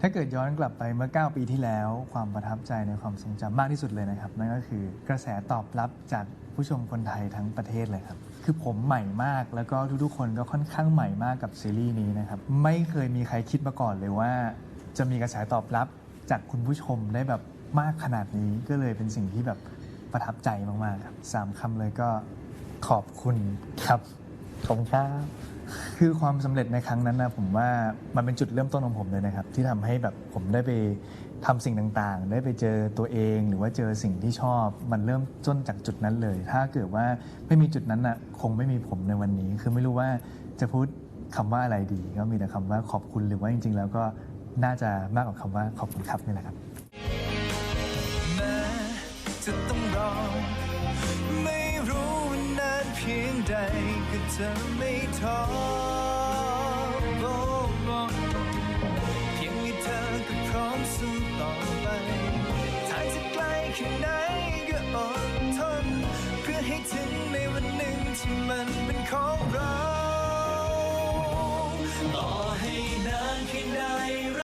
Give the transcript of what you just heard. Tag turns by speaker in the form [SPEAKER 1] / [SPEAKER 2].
[SPEAKER 1] ถ้าเกิดย้อนกลับไปเมื่อ 9 ปีที่แล้ว ความประทับใจในความทรงจำมากที่สุดเลยนะครับ นั่นก็คือกระแสตอบรับจากผู้ชมคนไทยทั้งประเทศเลยครับ คือผมใหม่มากแล้วก็ทุกๆคนก็ค่อนข้างใหม่มากกับซีรีส์นี้นะครับ ไม่เคยมีใครคิดมาก่อนเลยว่า จะมีกระแสตอบรับจากคุณผู้ชมได้แบบมากขนาดนี้ก็เลยเป็นสิ่งที่แบบประทับใจมากๆครับสามคำเลยก็ขอบคุณครับขอบคุณครับ คือความสำเร็จในครั้งนั้นนะผมว่ามันเป็นจุดเริ่มต้นของผมเลยนะครับ ที่ทำให้แบบผมได้ไปทำสิ่งต่างๆ ได้ไปเจอตัวเอง หรือว่าเจอสิ่งที่ชอบ มันเริ่มต้นจากจุดนั้นเลย ถ้าเกิดว่าไม่มีจุดนั้นน่ะคงไม่มีผมในวันนี้ คือไม่รู้ว่าจะพูดคำว่าอะไรดี ก็มีแต่คำว่าขอบคุณหรือว่าจริง ๆ แล้วก็น่าจะมากกว่าคำว่าขอบคุณครับนี่แหละครับ
[SPEAKER 2] ใดก็จะไม่ท้อโอ้โอ้เพียงมีเธอก็พร้อมสู้ต่อไปทางจะไกลแค่ไหน